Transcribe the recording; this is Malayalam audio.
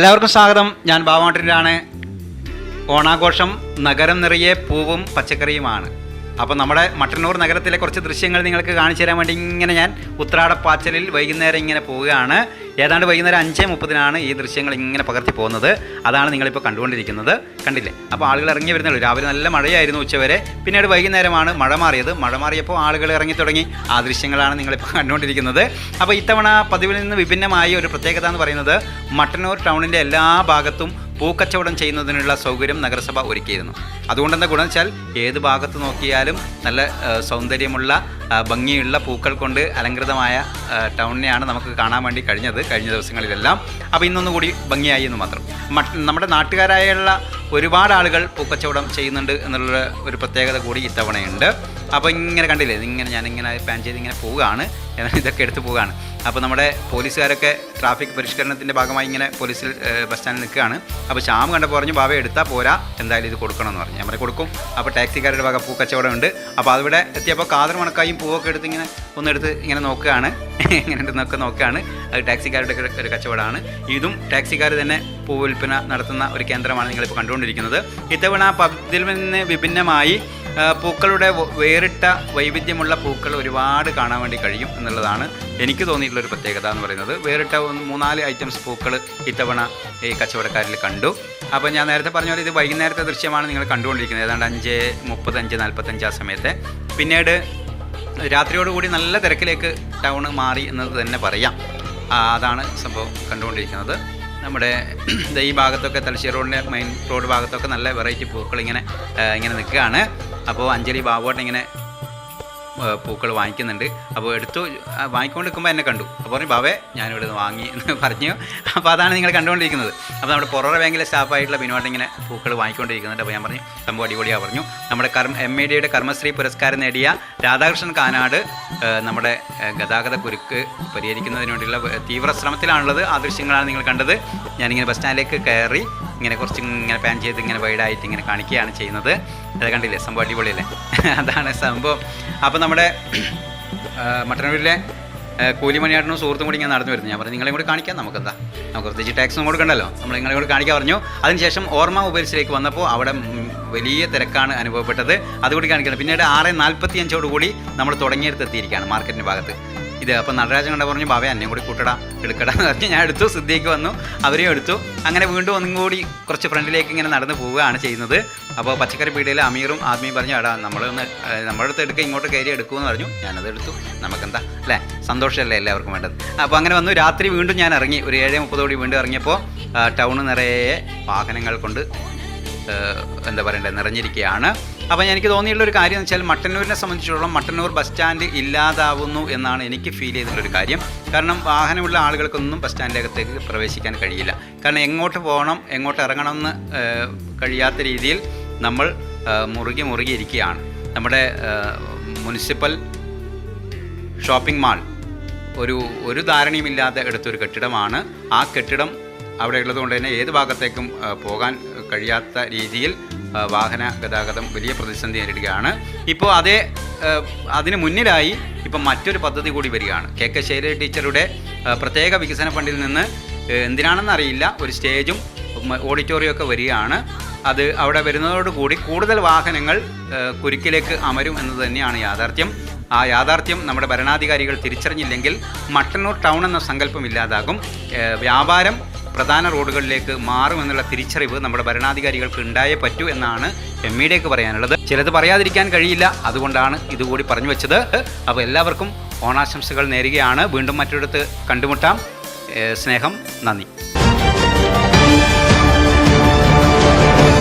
എല്ലാവർക്കും സ്വാഗതം. ഞാൻ ബാവാട്ടിലാണ്. ഓണാഘോഷം നഗരം നിറയെ പൂവും പച്ചക്കറിയുമാണ്. അപ്പോൾ നമ്മുടെ മട്ടന്നൂർ നഗരത്തിലെ കുറച്ച് ദൃശ്യങ്ങൾ നിങ്ങൾക്ക് കാണിച്ചു തരാൻ വേണ്ടി ഇങ്ങനെ ഞാൻ ഉത്രാടപ്പാച്ചലിൽ വൈകുന്നേരം ഇങ്ങനെ പോവുകയാണ്. ഏതാണ്ട് വൈകുന്നേരം അഞ്ചേ മുപ്പതിനാണ് ഈ ദൃശ്യങ്ങൾ ഇങ്ങനെ പകർത്തി പോകുന്നത്. അതാണ് നിങ്ങളിപ്പോൾ കണ്ടുകൊണ്ടിരിക്കുന്നത്. കണ്ടില്ലേ? അപ്പോൾ ആളുകൾ ഇറങ്ങി വരുന്നുള്ളൂ രാവിലെ നല്ല മഴയായിരുന്നു ഉച്ചവരെ പിന്നീട് വൈകുന്നേരമാണ് മഴ മാറിയത്. മഴ മാറിയപ്പോൾ ആളുകൾ ഇറങ്ങി തുടങ്ങി. ആ ദൃശ്യങ്ങളാണ് നിങ്ങളിപ്പോൾ കണ്ടുകൊണ്ടിരിക്കുന്നത്. അപ്പോൾ ഇത്തവണ പതിവിൽ നിന്ന് വിഭിന്നമായ ഒരു പ്രത്യേകത എന്ന് പറയുന്നത് മട്ടന്നൂർ ടൗണിന്റെ എല്ലാ ഭാഗത്തും പൂക്കച്ചവടം ചെയ്യുന്നതിനുള്ള സൗകര്യം നഗരസഭ ഒരുക്കിയിരുന്നു. അതുകൊണ്ടെന്താ ഗുണം വെച്ചാൽ ഏത് ഭാഗത്ത് നോക്കിയാലും നല്ല സൗന്ദര്യമുള്ള ഭംഗിയുള്ള പൂക്കൾ കൊണ്ട് അലങ്കൃതമായ ടൗണിനെയാണ് നമുക്ക് കാണാൻ വേണ്ടി കഴിഞ്ഞത് കഴിഞ്ഞ ദിവസങ്ങളിലെല്ലാം. അപ്പോൾ ഇന്നൊന്നുകൂടി ഭംഗിയായി എന്ന് മാത്രം. നമ്മുടെ നാട്ടുകാരായുള്ള ഒരുപാട് ആളുകൾ പൂക്കച്ചവടം ചെയ്യുന്നുണ്ട് എന്നുള്ള ഒരു പ്രത്യേകത കൂടി ഇത്തവണയുണ്ട്. അപ്പോൾ ഇങ്ങനെ കണ്ടില്ലേ ഇങ്ങനെ ഞാനിങ്ങനെ പ്ലാൻ ചെയ്ത് ഇങ്ങനെ പോവുകയാണ്. ഞാൻ ഇതൊക്കെ എടുത്തു പോവുകയാണ്. അപ്പോൾ നമ്മുടെ പോലീസുകാരൊക്കെ ട്രാഫിക് പരിഷ്കരണത്തിന്റെ ഭാഗമായി ഇങ്ങനെ പോലീസിൽ ബസ് സ്റ്റാൻഡിൽ നിൽക്കുകയാണ്. അപ്പോൾ ശ്യാം കണ്ടപ്പോൾ പറഞ്ഞു ബാബ എടുത്താൽ പോരാ. എന്തായാലും ഇത് കൊടുക്കണമെന്ന് പറഞ്ഞു. ഞാൻ കൊടുക്കും. അപ്പോൾ ടാക്സിക്കാരുടെ ഭാഗം പൂക്കച്ചവടം ഉണ്ട് അപ്പോൾ അവിടെ എത്തിയപ്പോൾ കാതർ മണക്കായും പൂവൊക്കെ എടുത്ത് ഇങ്ങനെ ഒന്നെടുത്ത് ഇങ്ങനെ നോക്കുകയാണ്. ഇങ്ങനെ ഉണ്ടെന്നൊക്കെ നോക്കുകയാണ്. അത് ടാക്സിക്കാരുടെ ഒരു- കച്ചവടമാണ്. ഇതും ടാക്സിക്കാർ തന്നെ പൂ വിൽപ്പന നടത്തുന്ന ഒരു കേന്ദ്രമാണ് നിങ്ങളിപ്പോൾ കണ്ടുകൊണ്ടിരിക്കുന്നത്. ഇത്തവണ പതിൽ നിന്ന് വിഭിന്നമായി പൂക്കളുടെ വേറിട്ട വൈവിധ്യമുള്ള പൂക്കൾ ഒരുപാട് കാണാൻ വേണ്ടി കഴിയും എന്നുള്ളതാണ് എനിക്ക് തോന്നിയിട്ടുള്ള ഒരു പ്രത്യേകത എന്ന് പറയുന്നത്. വേറിട്ട മൂന്നാൽ ഐറ്റംസ് പൂക്കൾ ഇത്തവണ ഈ കച്ചവടക്കാരിൽ കണ്ടു. അപ്പോൾ ഞാൻ നേരത്തെ പറഞ്ഞ പോലെ ഇത് വൈകുന്നേരത്തെ ദൃശ്യമാണ് നിങ്ങൾ കണ്ടുകൊണ്ടിരിക്കുന്നത്. ഏതാണ്ട് അഞ്ച് മുപ്പത്തഞ്ച് നാൽപ്പത്തഞ്ച് ആ സമയത്ത്. പിന്നീട് രാത്രിയോടുകൂടി നല്ല തിരക്കിലേക്ക് ടൗൺ മാറി എന്നത് തന്നെ പറയാം. അതാണ് സംഭവം കണ്ടുകൊണ്ടിരിക്കുന്നത്. നമ്മുടെ ഈ ഭാഗത്തൊക്കെ തലശ്ശേരി റോഡിന്റെ മെയിൻ റോഡ് ഭാഗത്തൊക്കെ നല്ല വെറൈറ്റി പൂക്കൾ ഇങ്ങനെ ഇങ്ങനെ നിൽക്കുകയാണ്. അപ്പോൾ അഞ്ജലി ബാബുവേട്ടൻ ഇങ്ങനെ പൂക്കൾ വാങ്ങിക്കുന്നുണ്ട്. അപ്പോൾ എടുത്തു വാങ്ങിക്കൊണ്ട് നിൽക്കുമ്പോൾ എന്നെ കണ്ടു. അപ്പോൾ പറഞ്ഞു ബാവേ ഞാനിവിടെ നിന്ന് വാങ്ങി എന്ന് പറഞ്ഞു. അപ്പോൾ അതാണ് നിങ്ങൾ കണ്ടുകൊണ്ടിരിക്കുന്നത്. അപ്പോൾ നമ്മുടെ പുററ ബാങ്കിലെ സ്റ്റാഫായിട്ടുള്ള ബിനോട്ട് ഇങ്ങനെ പൂക്കൾ വാങ്ങിക്കൊണ്ടിരിക്കുന്നുണ്ട്. അപ്പോൾ ഞാൻ പറഞ്ഞു സംഭവം അടിപൊളിയാണ് പറഞ്ഞു. നമ്മുടെ കർമ്മ എം എ ഡിയുടെ കർമ്മശ്രീ പുരസ്കാരം നേടിയ രാധാകൃഷ്ണൻ കാനാട് നമ്മുടെ ഗതാഗത കുരുക്ക് പരിഹരിക്കുന്നതിന് വേണ്ടിയുള്ള തീവ്ര ശ്രമത്തിലാണുള്ളത് ആ ദൃശ്യങ്ങളാണ് നിങ്ങൾ കണ്ടത്. ഞാനിങ്ങനെ ബസ് സ്റ്റാൻഡിലേക്ക് കയറി ഇങ്ങനെ കുറച്ച് ഇങ്ങനെ പാൻ ചെയ്ത് ഇങ്ങനെ വൈഡായിട്ട് ഇങ്ങനെ കാണിക്കുകയാണ് ചെയ്യുന്നത്. അത് കണ്ടില്ലേ? സംഭവം അടിപൊളിയല്ലേ? അതാണ് സംഭവം. അപ്പോൾ നമ്മുടെ മട്ടന്നൂരിലെ കൂലിമണിയാട്ടനും സുഹൃത്തും കൂടി ഇങ്ങനെ നടന്നു വരുന്നു. ഞാൻ പറഞ്ഞു നിങ്ങളെ കൂടി കാണിക്കാം നമുക്കെന്താ? നമുക്ക് പ്രത്യേകിച്ച് ടാക്സും കൊടുക്കണ്ടല്ലോ. നമ്മൾ നിങ്ങളെ കൂടി കാണിക്കാൻ പറഞ്ഞു. അതിനുശേഷം ഓർമ്മ മൊബൈൽസിലേക്ക് വന്നപ്പോൾ അവിടെ വലിയ തിരക്കാണ് അനുഭവപ്പെട്ടത്. അതുകൂടി കാണിക്കണം. പിന്നീട് ആറ് നാൽപ്പത്തി അഞ്ചോടുകൂടി നമ്മൾ തുടങ്ങിയെടുത്ത് എത്തിയിരിക്കുകയാണ് മാർക്കറ്റിന്റെ ഭാഗത്ത്. ഇത് അപ്പോൾ നടരാജൻ കണ്ട പറഞ്ഞു ബാബേ എന്നെയും കൂടി കൂട്ടടാ എടുക്കടാ എന്ന് പറഞ്ഞ് ഞാൻ എടുത്തു സിദ്ധിക്ക് വന്നു അവരെയും എടുത്തു. അങ്ങനെ വീണ്ടും ഒന്നും കൂടി കുറച്ച് ഫ്രണ്ടിലേക്ക് ഇങ്ങനെ നടന്നു പോവുകയാണ് ചെയ്യുന്നത്. അപ്പോൾ പച്ചക്കറി പീടിയിൽ അമീറും ആദ്മിയും പറഞ്ഞു എടാ നമ്മളൊന്ന് നമ്മുടെ അടുത്ത് എടുക്കുക ഇങ്ങോട്ട് കയറി എടുക്കുമെന്ന് പറഞ്ഞു. ഞാനത് എടുത്തു. നമുക്കെന്താ അല്ലേ? സന്തോഷമല്ലേ എല്ലാവർക്കും വേണ്ടത്? അപ്പോൾ അങ്ങനെ വന്നു. രാത്രി വീണ്ടും ഞാൻ ഇറങ്ങി. ഒരു ഏഴ് മുപ്പതോടി വീണ്ടും ഇറങ്ങിയപ്പോൾ ടൗണ് നിറയെ വാഹനങ്ങൾ കൊണ്ട് എന്താ പറയണ്ടേ നിറഞ്ഞിരിക്കുകയാണ്. അപ്പോൾ എനിക്ക് തോന്നിയിട്ടുള്ള ഒരു കാര്യം എന്ന് വെച്ചാൽ മട്ടന്നൂരിനെ സംബന്ധിച്ചിടത്തോളം മട്ടന്നൂർ ബസ് സ്റ്റാൻഡ് ഇല്ലാതാവുന്നു എന്നാണ് എനിക്ക് ഫീൽ ചെയ്തിട്ടുള്ളൊരു കാര്യം. കാരണം വാഹനമുള്ള ആളുകൾക്കൊന്നും ബസ് സ്റ്റാൻഡിനകത്തേക്ക് പ്രവേശിക്കാൻ കഴിയില്ല. കാരണം എങ്ങോട്ട് പോകണം എങ്ങോട്ട് ഇറങ്ങണം എന്ന് കഴിയാത്ത രീതിയിൽ നമ്മൾ മുറുകി മുറുകി ഇരിക്കുകയാണ്. നമ്മുടെ മുനിസിപ്പൽ ഷോപ്പിംഗ് മാൾ ഒരു ഒരു ധാരണയുമില്ലാതെ എടുത്തൊരു കെട്ടിടമാണ്. ആ കെട്ടിടം അവിടെ ഉള്ളതുകൊണ്ട് തന്നെ ഏത് ഭാഗത്തേക്കും പോകാൻ കഴിയാത്ത രീതിയിൽ വാഹന ഗതാഗതം വലിയ പ്രതിസന്ധി നേരിടുകയാണ്. ഇപ്പോൾ അതേ അതിന് മുന്നിലായി ഇപ്പം മറ്റൊരു പദ്ധതി കൂടി വരികയാണ്. കെ കെ ശൈല ടീച്ചറുടെ പ്രത്യേക വികസന ഫണ്ടിൽ നിന്ന് എന്തിനാണെന്നറിയില്ല ഒരു സ്റ്റേജും ഓഡിറ്റോറിയം ഒക്കെ വരികയാണ്. അത് അവിടെ വരുന്നതോടുകൂടി കൂടുതൽ വാഹനങ്ങൾ കുരുക്കിലേക്ക് അമരും എന്നത് തന്നെയാണ് യാഥാർത്ഥ്യം. ആ യാഥാർത്ഥ്യം നമ്മുടെ ഭരണാധികാരികൾ തിരിച്ചറിഞ്ഞില്ലെങ്കിൽ മട്ടന്നൂർ ടൗൺ എന്ന സങ്കല്പം ഇല്ലാതാകും. വ്യാപാരം പ്രധാന റോഡുകളിലേക്ക് മാറുമെന്നുള്ള തിരിച്ചറിവ് നമ്മുടെ ഭരണാധികാരികൾക്ക് ഉണ്ടായേ പറ്റൂ എന്നാണ് എം ഇ പറയാനുള്ളത്. ചിലത് പറയാതിരിക്കാൻ കഴിയില്ല. അതുകൊണ്ടാണ് ഇതുകൂടി പറഞ്ഞു വെച്ചത്. അപ്പോൾ എല്ലാവർക്കും ഓണാശംസകൾ നേരുകയാണ്. വീണ്ടും മറ്റൊരിടത്ത് കണ്ടുമുട്ടാം. സ്നേഹം നന്ദി.